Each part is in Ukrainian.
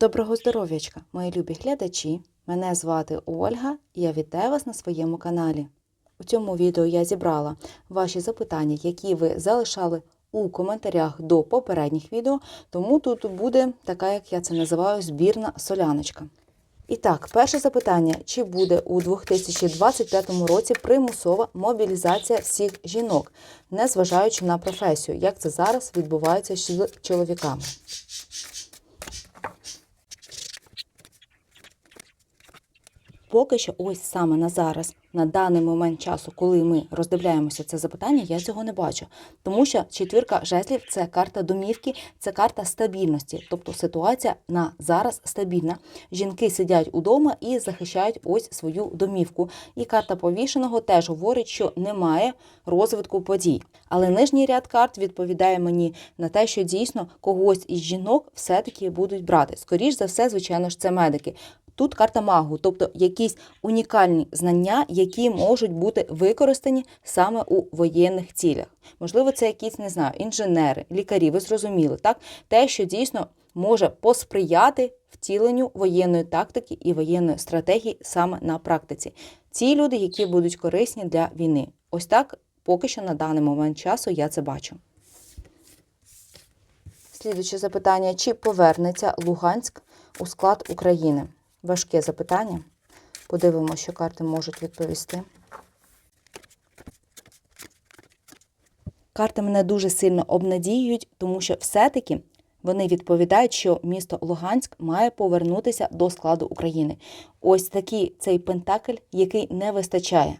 Доброго здоров'ячка, мої любі глядачі! Мене звати Ольга і я вітаю вас на своєму каналі. У цьому відео я зібрала ваші запитання, які ви залишали у коментарях до попередніх відео, тому тут буде така, як я це називаю, збірна соляночка. І так, перше запитання: чи буде у 2025 році примусова мобілізація всіх жінок, незважаючи на професію, як це зараз відбувається з чоловіками? Поки що, ось саме на зараз, на даний момент часу, коли ми роздивляємося це запитання, я цього не бачу. Тому що четвірка жезлів це карта домівки, це карта стабільності. Тобто ситуація на зараз стабільна. Жінки сидять удома і захищають ось свою домівку. І карта повішеного теж говорить, що немає розвитку подій. Але нижній ряд карт відповідає мені на те, що дійсно когось із жінок все-таки будуть брати. Скоріш за все, звичайно ж, це медики. Тут карта магу, тобто якісь унікальні знання, які можуть бути використані саме у воєнних цілях. Можливо, це якісь не знаю, інженери, лікарі. Ви зрозуміли, так те, що дійсно може посприяти втіленню воєнної тактики і воєнної стратегії саме на практиці. Ці люди, які будуть корисні для війни. Ось так поки що на даний момент часу я це бачу. Слідуюче запитання: чи повернеться Луганськ у склад України? Важке запитання. Подивимося, що карти можуть відповісти. Карти мене дуже сильно обнадіюють, тому що все-таки вони відповідають, що місто Луганськ має повернутися до складу України. Ось такий цей пентакль, який не вистачає.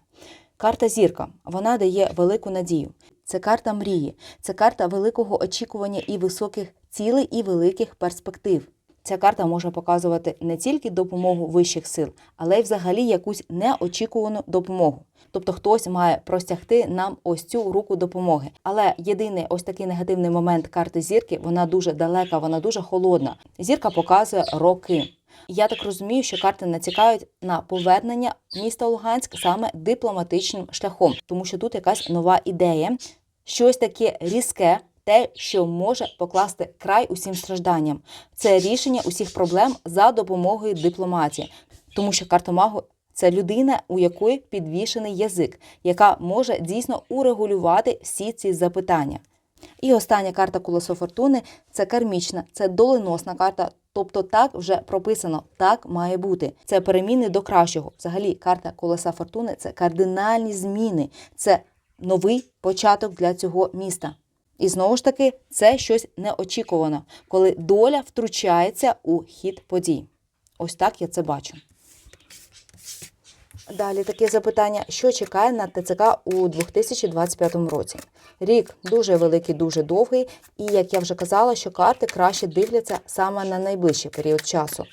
Карта зірка вона дає велику надію. Це карта мрії, це карта великого очікування і високих цілей, і великих перспектив. Ця карта може показувати не тільки допомогу вищих сил, але й взагалі якусь неочікувану допомогу. Тобто хтось має простягти нам ось цю руку допомоги. Але єдиний ось такий негативний момент карти зірки, вона дуже далека, вона дуже холодна. Зірка показує роки. Я так розумію, що карти натякають на повернення міста Луганськ саме дипломатичним шляхом, тому що тут якась нова ідея, щось таке різке, те, що може покласти край усім стражданням. Це рішення усіх проблем за допомогою дипломатії, тому що карта магу це людина, у якої підвішений язик, яка може дійсно урегулювати всі ці запитання. І остання карта колесо фортуни це кармічна, це доленосна карта. Тобто так вже прописано, так має бути. Це переміни до кращого. Взагалі, карта колеса фортуни це кардинальні зміни, це новий початок для цього міста. І знову ж таки, це щось неочікувано, коли доля втручається у хід подій. Ось так я це бачу. Далі таке запитання: що чекає на ТЦК у 2025 році? Рік дуже великий, дуже довгий, і як я вже казала, що карти краще дивляться саме на найближчий період часу.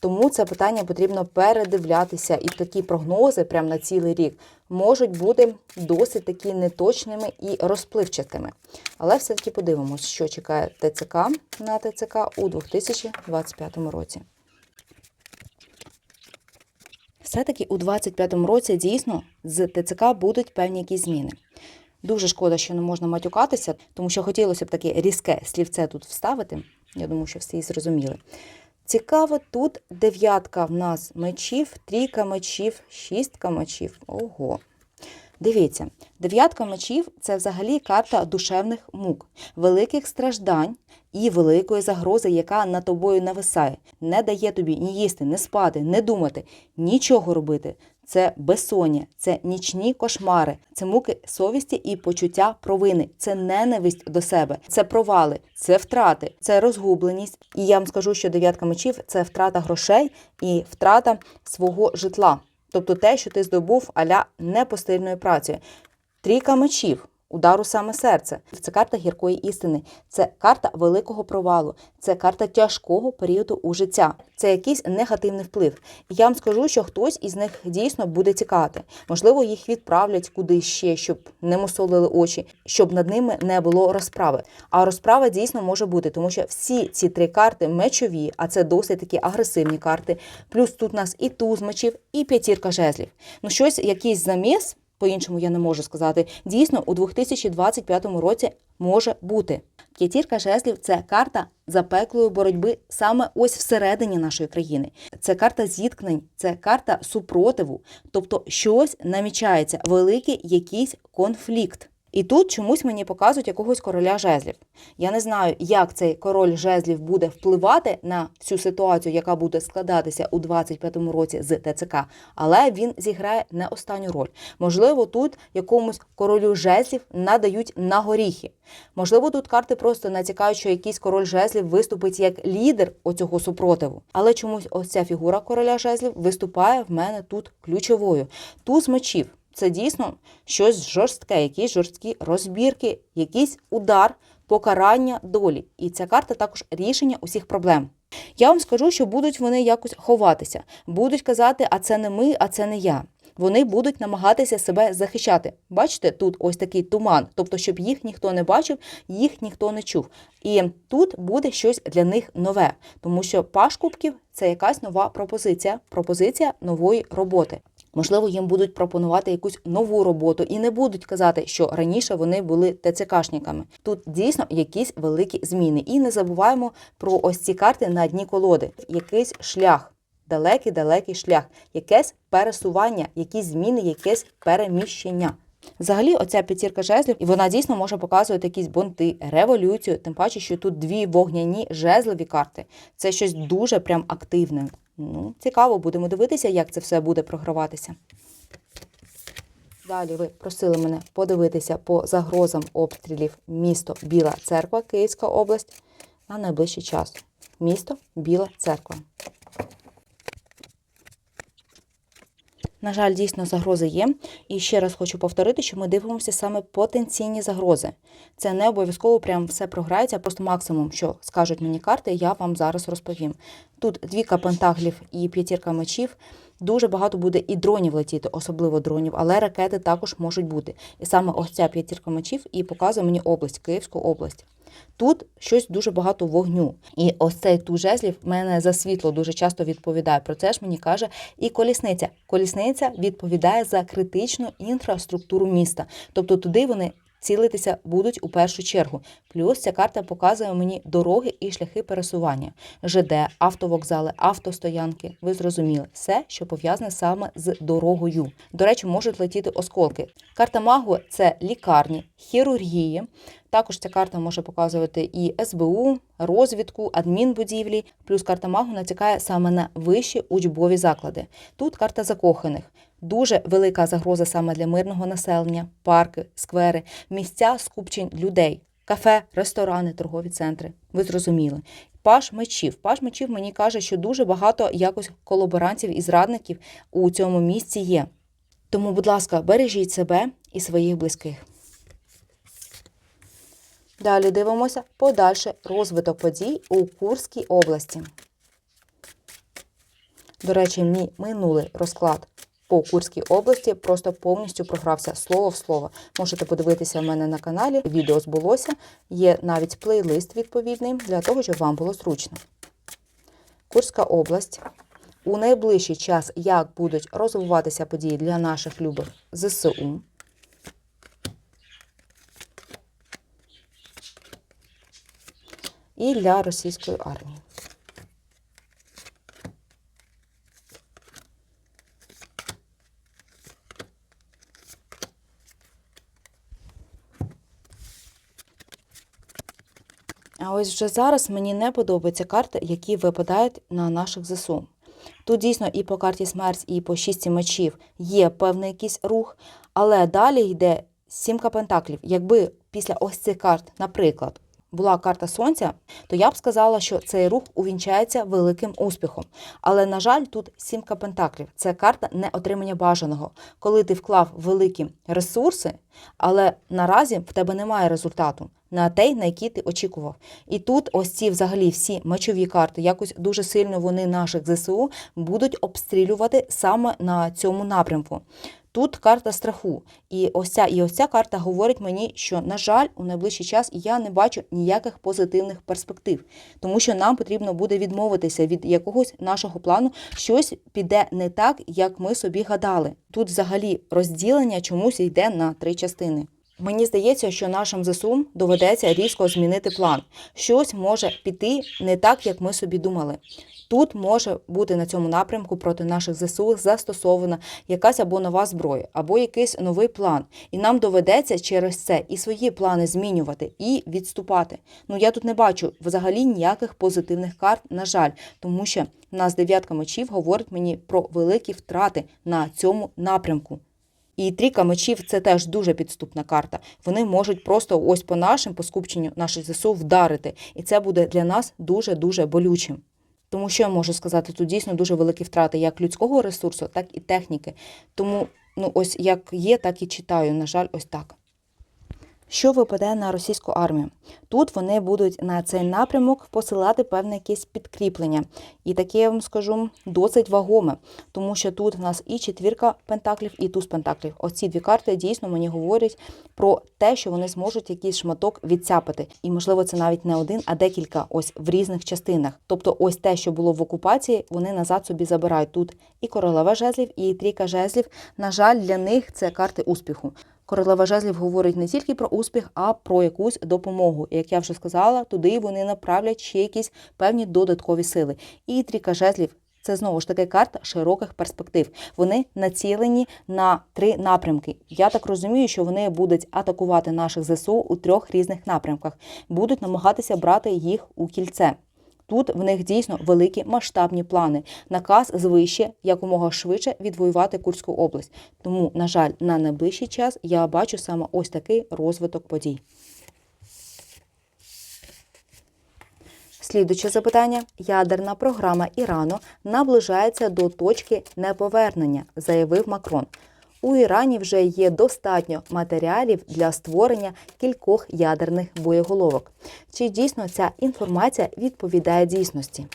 Тому це питання потрібно передивлятися, і такі прогнози, прямо на цілий рік, можуть бути досить такі неточними і розпливчатими. Але все-таки подивимось, що чекає ТЦК на ТЦК у 2025 році. Все-таки у 2025 році дійсно з ТЦК будуть певні якісь зміни. Дуже шкода, що не можна матюкатися, тому що хотілося б таке різке слівце тут вставити. Я думаю, що всі зрозуміли. Цікаво, тут дев'ятка в нас мечів, трійка мечів, шістка мечів. Ого. Дивіться, дев'ятка мечів це взагалі карта душевних мук, великих страждань і великої загрози, яка над тобою нависає, не дає тобі ні їсти, ні спати, не думати, нічого робити. Це безсоння, це нічні кошмари, це муки совісті і почуття провини, це ненависть до себе, це провали, це втрати, це розгубленість. І я вам скажу, що дев'ятка мечів це втрата грошей і втрата свого житла. Тобто те, що ти здобув аля непостильною працею. Трійка мечів. Удару саме серце. Це карта гіркої істини, це карта великого провалу, це карта тяжкого періоду у життя, це якийсь негативний вплив. І я вам скажу, що хтось із них дійсно буде тікати. Можливо, їх відправлять кудись ще, щоб не мусолили очі, щоб над ними не було розправи. А розправа дійсно може бути, тому що всі ці три карти мечові, а це досить такі агресивні карти. Плюс тут у нас і туз мечів, і п'ятірка жезлів. Ну, щось, якийсь заміс по-іншому я не можу сказати. Дійсно, у 2025 році може бути. П'ятірка жезлів це карта запеклої боротьби саме ось всередині нашої країни. Це карта зіткнень, це карта супротиву, тобто щось намічається, великий якийсь конфлікт. І тут чомусь мені показують якогось короля жезлів. Я не знаю, як цей король жезлів буде впливати на всю ситуацію, яка буде складатися у 25-му році з ТЦК, але він зіграє не останню роль. Можливо, тут якомусь королю жезлів надають на горіхи. Можливо, тут карти просто натякають, що якийсь король жезлів виступить як лідер оцього супротиву. Але чомусь ось ця фігура короля жезлів виступає в мене тут ключовою. Туз мечів. Це дійсно щось жорстке, якісь жорсткі розбірки, якийсь удар, покарання долі. І ця карта також рішення усіх проблем. Я вам скажу, що будуть вони якось ховатися, будуть казати, а це не ми, а це не я. Вони будуть намагатися себе захищати. Бачите, тут ось такий туман, тобто, щоб їх ніхто не бачив, їх ніхто не чув. І тут буде щось для них нове, тому що паш кубків це якась нова пропозиція, пропозиція нової роботи. Можливо, їм будуть пропонувати якусь нову роботу і не будуть казати, що раніше вони були ТЦКшниками. Тут дійсно якісь великі зміни. І не забуваємо про ось ці карти на дні колоди. Якийсь шлях, далекий, далекий шлях, якесь пересування, якісь зміни, якесь переміщення. Взагалі, оця п'ятірка жезлів, і вона дійсно може показувати якісь бунти, революцію, тим паче, що тут дві вогняні жезлові карти. Це щось дуже прям активне. Ну, цікаво, будемо дивитися, як це все буде програватися. Далі ви просили мене подивитися по загрозам обстрілів місто Біла Церква, Київська область на найближчий час. Місто Біла Церква. На жаль, дійсно загрози є. І ще раз хочу повторити, що ми дивимося саме потенційні загрози. Це не обов'язково прям все програється, просто максимум, що скажуть мені карти, я вам зараз розповім. Тут двіка пентаглів і п'ятірка мечів. Дуже багато буде і дронів летіти, особливо дронів, але ракети також можуть бути. І саме ось ця п'ятірка мечів і показує мені область, Київську область. Тут щось дуже багато вогню. І ось цей ту жезлів мене за світло дуже часто відповідає. Про це ж мені каже і колісниця. Колісниця відповідає за критичну інфраструктуру міста. Тобто туди вони цілитися будуть у першу чергу. Плюс ця карта показує мені дороги і шляхи пересування, ЖД, автовокзали, автостоянки. Ви зрозуміли все, що пов'язане саме з дорогою. До речі, можуть летіти осколки. Карта магу це лікарні, хірургії. Також ця карта може показувати і СБУ, розвідку, адмінбудівлі. Плюс карта магу натякає саме на вищі учбові заклади. Тут карта закоханих. Дуже велика загроза саме для мирного населення, парки, сквери, місця скупчень людей, кафе, ресторани, торгові центри. Ви зрозуміли. Паш мечів. Паш мечів мені каже, що дуже багато якось колаборантів і зрадників у цьому місці є. Тому, будь ласка, бережіть себе і своїх близьких. Далі дивимося подальший розвиток подій у Курській області. До речі, мій минулий розклад по Курській області просто повністю програвся слово в слово. Можете подивитися в мене на каналі. Відео збулося. Є навіть плейлист відповідний для того, щоб вам було зручно. Курська область. У найближчий час як будуть розвиватися події для наших любих ЗСУ. І для російської армії. А ось вже зараз мені не подобаються карти, які випадають на наших ЗСУ. Тут дійсно і по карті смерть, і по шісті мечів є певний якийсь рух, але далі йде сімка пентаклів. Якби після ось цих карт, наприклад, була карта сонця, то я б сказала, що цей рух увінчається великим успіхом. Але, на жаль, тут сімка пентаклів це карта не отримання бажаного, коли ти вклав великі ресурси, але наразі в тебе немає результату на той, на який ти очікував. І тут ось ці взагалі всі мечові карти, якось дуже сильно вони наших ЗСУ будуть обстрілювати саме на цьому напрямку. Тут карта страху. І ось ця, і ось ця карта говорить мені, що, на жаль, у найближчий час я не бачу ніяких позитивних перспектив, тому що нам потрібно буде відмовитися від якогось нашого плану. Щось піде не так, як ми собі гадали. Тут взагалі розділення чомусь йде на три частини. Мені здається, що нашим ЗСУ доведеться різко змінити план. Щось може піти не так, як ми собі думали. Тут може бути на цьому напрямку проти наших ЗСУ застосована якась або нова зброя, або якийсь новий план. І нам доведеться через це і свої плани змінювати, і відступати. Ну я тут не бачу взагалі ніяких позитивних карт, на жаль, тому що в нас дев'ятка мечів говорить мені про великі втрати на цьому напрямку. І трійка мечів це теж дуже підступна карта. Вони можуть просто ось по нашим, по скупченню наших ЗСУ вдарити. І це буде для нас дуже-дуже болючим. Тому що я можу сказати, тут дійсно дуже великі втрати як людського ресурсу, так і техніки. Тому, ну ось як є, так і читаю. На жаль, ось так. Що випаде на російську армію? Тут вони будуть на цей напрямок посилати певне якесь підкріплення. І таке я вам скажу досить вагоме, тому що тут в нас і четвірка пентаклів, і туз пентаклів. Оці дві карти дійсно мені говорять про те, що вони зможуть якийсь шматок відцяпати. І можливо, це навіть не один, а декілька ось в різних частинах. Тобто, ось те, що було в окупації, вони назад собі забирають тут і королева жезлів, і трійка жезлів. На жаль, для них це карти успіху. Королева жезлів говорить не тільки про успіх, а про якусь допомогу. Як я вже сказала, туди вони направлять ще якісь певні додаткові сили. І трійка жезлів. Це знову ж таки карта широких перспектив. Вони націлені на три напрямки. Я так розумію, що вони будуть атакувати наших ЗСУ у трьох різних напрямках, будуть намагатися брати їх у кільце. Тут в них дійсно великі масштабні плани. Наказ звище якомога швидше відвоювати Курську область. Тому, на жаль, на найближчий час я бачу саме ось такий розвиток подій. Слідуче запитання: ядерна програма Ірану наближається до точки неповернення, заявив Макрон. У Ірані вже є достатньо матеріалів для створення кількох ядерних боєголовок. Чи дійсно ця інформація відповідає дійсності?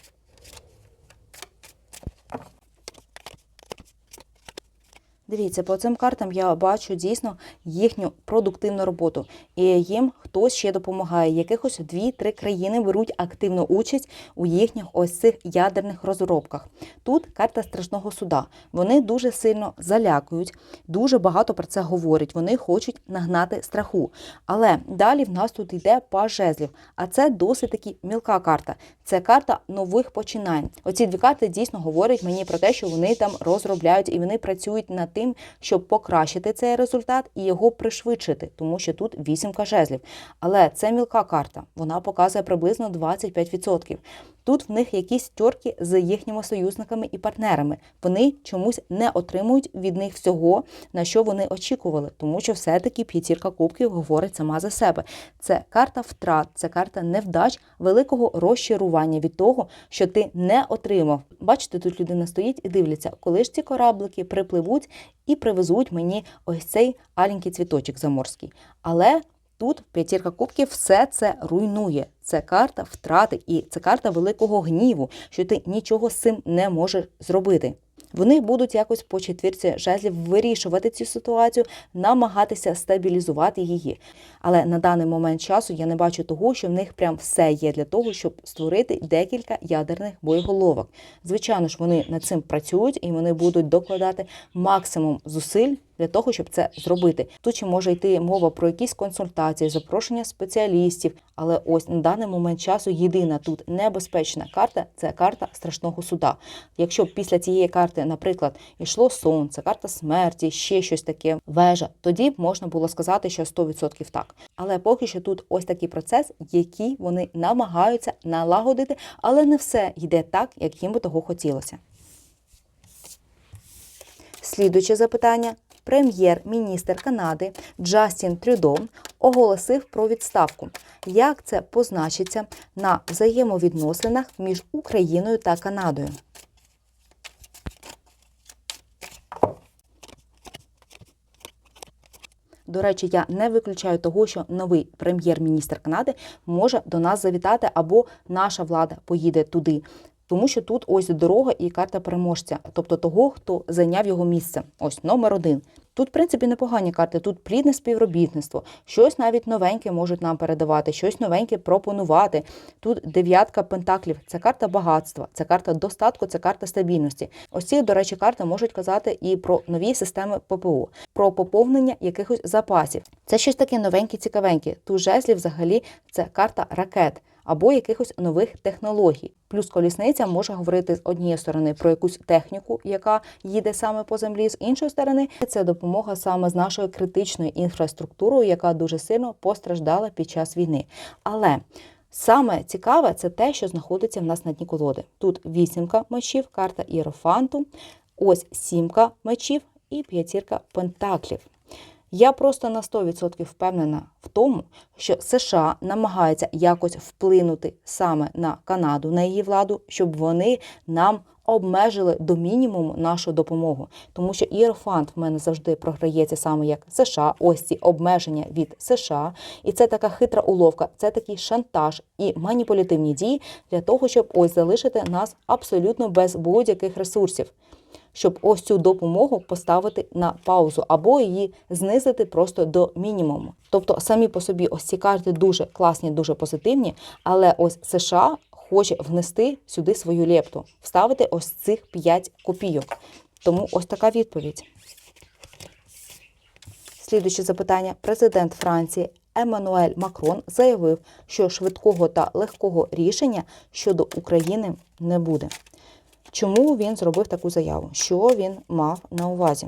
Дивіться, по цим картам я бачу дійсно їхню продуктивну роботу, і їм хтось ще допомагає. Якихось дві-три країни беруть активну участь у їхніх ось цих ядерних розробках. Тут карта страшного суда. Вони дуже сильно залякують, дуже багато про це говорять. Вони хочуть нагнати страху. Але далі в нас тут йде паж жезлів, а це досить таки мілка карта. Це карта нових починань. Оці дві карти дійсно говорять мені про те, що вони там розробляють і вони працюють над тим, щоб покращити цей результат і його пришвидшити, тому що тут вісімка жезлів. Але це мілка карта, вона показує приблизно 25%. Тут в них якісь тьорки з їхніми союзниками і партнерами. Вони чомусь не отримують від них всього, на що вони очікували, тому що все-таки п'ятірка кубків говорить сама за себе. Це карта втрат, це карта невдач, великого розчарування від того, що ти не отримав. Бачите, тут людина стоїть і дивляться, коли ж ці кораблики припливуть і привезуть мені ось цей аленький цвіточок заморський. Але Тут п'ятірка кубків все це руйнує. Це карта втрати і це карта великого гніву, що ти нічого з цим не можеш зробити. Вони будуть якось по четвірці жезлів вирішувати цю ситуацію, намагатися стабілізувати її. Але на даний момент часу я не бачу того, що в них прям все є для того, щоб створити декілька ядерних боєголовок. Звичайно ж, вони над цим працюють і вони будуть докладати максимум зусиль для того, щоб це зробити. Тут ще може йти мова про якісь консультації, запрошення спеціалістів. Але ось на даний момент часу єдина тут небезпечна карта це карта страшного суда. Якщо після цієї карти, наприклад, йшло сонце, карта смерті, ще щось таке, вежа, тоді б можна було сказати, що 100% так. Але поки що тут ось такий процес, який вони намагаються налагодити, але не все йде так, як їм би того хотілося. Слідуюче запитання. Прем'єр-міністр Канади Джастін Трюдо оголосив про відставку. Як це позначиться на взаємовідносинах між Україною та Канадою? До речі, я не виключаю того, що новий прем'єр-міністр Канади може до нас завітати, або наша влада поїде туди. Тому що тут ось дорога і карта переможця, тобто того, хто зайняв його місце. Ось номер один. Тут, в принципі, непогані карти, тут плідне співробітництво, щось навіть новеньке можуть нам передавати, щось новеньке пропонувати. Тут дев'ятка пентаклів це карта багатства, це карта достатку, це карта стабільності. Ось ці, до речі, карти можуть казати і про нові системи ППО, про поповнення якихось запасів. Це щось таке новеньке, цікавеньке. Тут жезлів взагалі це карта ракет або якихось нових технологій. Плюс колісниця може говорити з однієї сторони про якусь техніку, яка їде саме по землі, з іншої сторони, це допомога саме з нашою критичною інфраструктурою, яка дуже сильно постраждала під час війни. Але Саме цікаве це те, що знаходиться в нас на дні колоди. Тут вісімка мечів, карта іерофанту, ось сімка мечів і п'ятірка пентаклів. Я просто на 100% впевнена в тому, що США намагаються якось вплинути саме на Канаду, на її владу, щоб вони нам обмежили до мінімуму нашу допомогу. Тому що Іерофант в мене завжди програється саме як США, ось ці обмеження від США. І це така хитра уловка, це такий шантаж і маніпулятивні дії для того, щоб ось залишити нас абсолютно без будь-яких ресурсів щоб ось цю допомогу поставити на паузу або її знизити просто до мінімуму. Тобто самі по собі ось ці карти дуже класні, дуже позитивні, але ось США хоче внести сюди свою лепту, вставити ось цих 5 копійок. Тому ось така відповідь. Слідуюче запитання. Президент Франції Еммануель Макрон заявив, що швидкого та легкого рішення щодо України не буде. Чому він зробив таку заяву? Що він мав на увазі?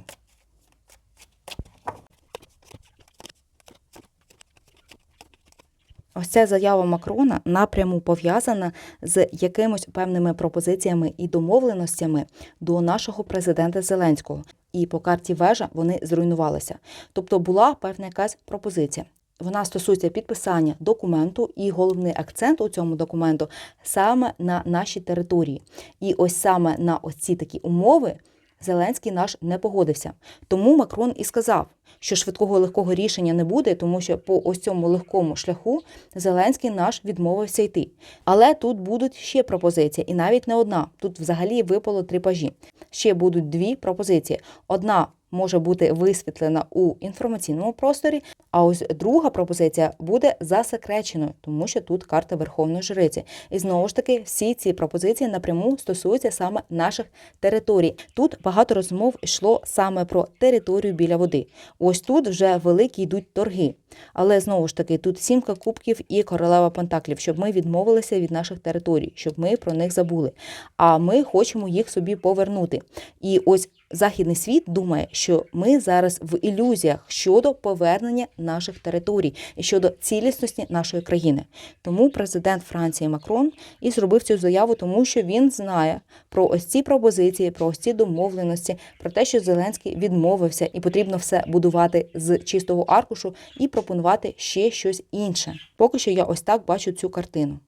Ось ця заява Макрона напряму пов'язана з якимось певними пропозиціями і домовленостями до нашого президента Зеленського. І по карті вежа вони зруйнувалися. Тобто була певна якась пропозиція. Вона стосується підписання документу, і головний акцент у цьому документу саме на нашій території. І ось саме на ось ці такі умови Зеленський наш не погодився. Тому Макрон і сказав, що швидкого легкого рішення не буде, тому що по ось цьому легкому шляху Зеленський наш відмовився йти. Але тут будуть ще пропозиції, і навіть не одна. Тут взагалі випало три пажі. Ще будуть дві пропозиції. Одна може бути висвітлена у інформаційному просторі, а ось друга пропозиція буде засекреченою, тому що тут карта Верховної Жриці. І знову ж таки, всі ці пропозиції напряму стосуються саме наших територій. Тут багато розмов йшло саме про територію біля води. Ось тут вже великі йдуть торги. Але знову ж таки, тут сімка кубків і королева пентаклів, щоб ми відмовилися від наших територій, щоб ми про них забули. А ми хочемо їх собі повернути. І ось західний світ думає, що ми зараз в ілюзіях щодо повернення наших територій і щодо цілісності нашої країни. Тому президент Франції Макрон і зробив цю заяву, тому що він знає про ось ці пропозиції, про ось ці домовленості, про те, що Зеленський відмовився, і потрібно все будувати з чистого аркушу і пропонувати ще щось інше. Поки що я ось так бачу цю картину.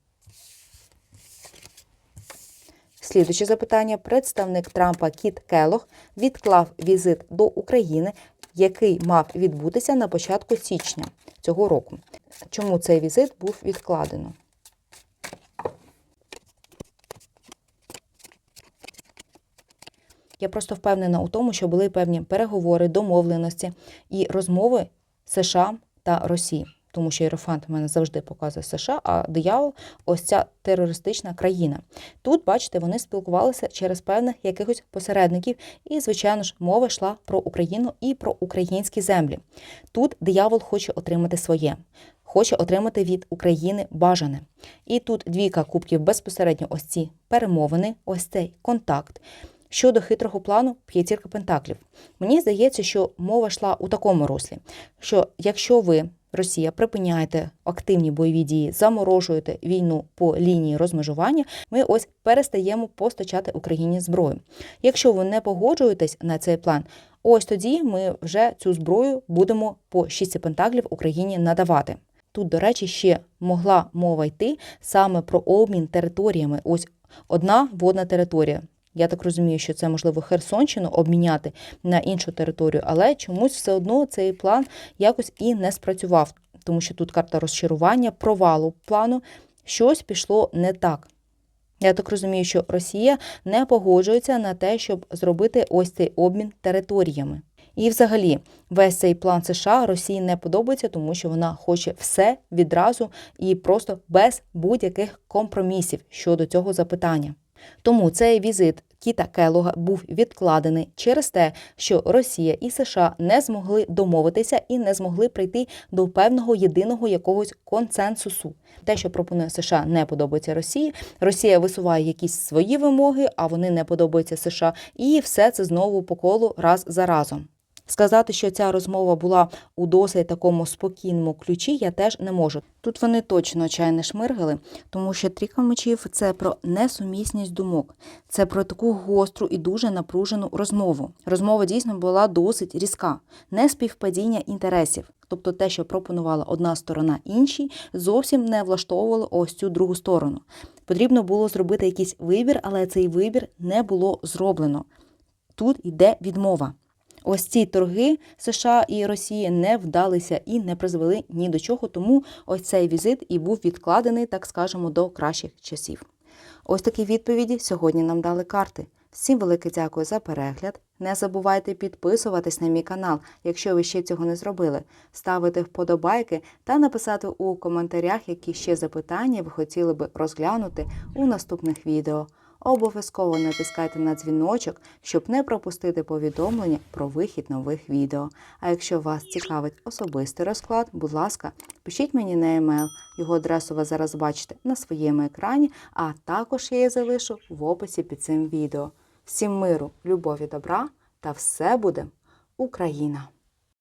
Слідуюче запитання: представник Трампа Кіт Келох відклав візит до України, який мав відбутися на початку січня цього року. Чому цей візит був відкладено? Я просто впевнена у тому, що були певні переговори, домовленості і розмови США та Росії тому що Єрофант в мене завжди показує США, а диявол ось ця терористична країна. Тут, бачите, вони спілкувалися через певних якихось посередників, і, звичайно ж, мова йшла про Україну і про українські землі. Тут диявол хоче отримати своє. Хоче отримати від України бажане. І тут двійка кубків безпосередньо ось ці перемовини, ось цей контакт. Щодо хитрого плану п'ятірка пентаклів. Мені здається, що мова йшла у такому руслі, що якщо ви Росія припиняєте активні бойові дії, заморожуєте війну по лінії розмежування, ми ось перестаємо постачати Україні зброю. Якщо ви не погоджуєтесь на цей план, ось тоді ми вже цю зброю будемо по шість пентаклів Україні надавати. Тут, до речі, ще могла мова йти саме про обмін територіями. Ось одна водна територія. Я так розумію, що це можливо Херсонщину обміняти на іншу територію, але чомусь все одно цей план якось і не спрацював, тому що тут карта розчарування, провалу плану, щось пішло не так. Я так розумію, що Росія не погоджується на те, щоб зробити ось цей обмін територіями. І, взагалі, весь цей план США Росії не подобається, тому що вона хоче все відразу і просто без будь-яких компромісів щодо цього запитання. Тому цей візит Кіта Келога був відкладений через те, що Росія і США не змогли домовитися і не змогли прийти до певного єдиного якогось консенсусу. Те, що пропонує США, не подобається Росії. Росія висуває якісь свої вимоги, а вони не подобаються США, і все це знову по колу раз за разом. Сказати, що ця розмова була у досить такому спокійному ключі, я теж не можу. Тут вони точно чай не шмиргали, тому що трійка мечів це про несумісність думок, це про таку гостру і дуже напружену розмову. Розмова дійсно була досить різка, не співпадіння інтересів. Тобто те, що пропонувала одна сторона іншій, зовсім не влаштовувало ось цю другу сторону. Потрібно було зробити якийсь вибір, але цей вибір не було зроблено. Тут йде відмова. Ось ці торги США і Росії не вдалися і не призвели ні до чого, тому ось цей візит і був відкладений, так скажемо, до кращих часів. Ось такі відповіді сьогодні нам дали карти. Всім велике дякую за перегляд. Не забувайте підписуватись на мій канал, якщо ви ще цього не зробили, ставити вподобайки та написати у коментарях, які ще запитання ви хотіли би розглянути у наступних відео. Обов'язково натискайте на дзвіночок, щоб не пропустити повідомлення про вихід нових відео. А якщо вас цікавить особистий розклад, будь ласка, пишіть мені на емейл. Його адресу ви зараз бачите на своєму екрані, а також я її залишу в описі під цим відео. Всім миру, любові, добра та все буде Україна!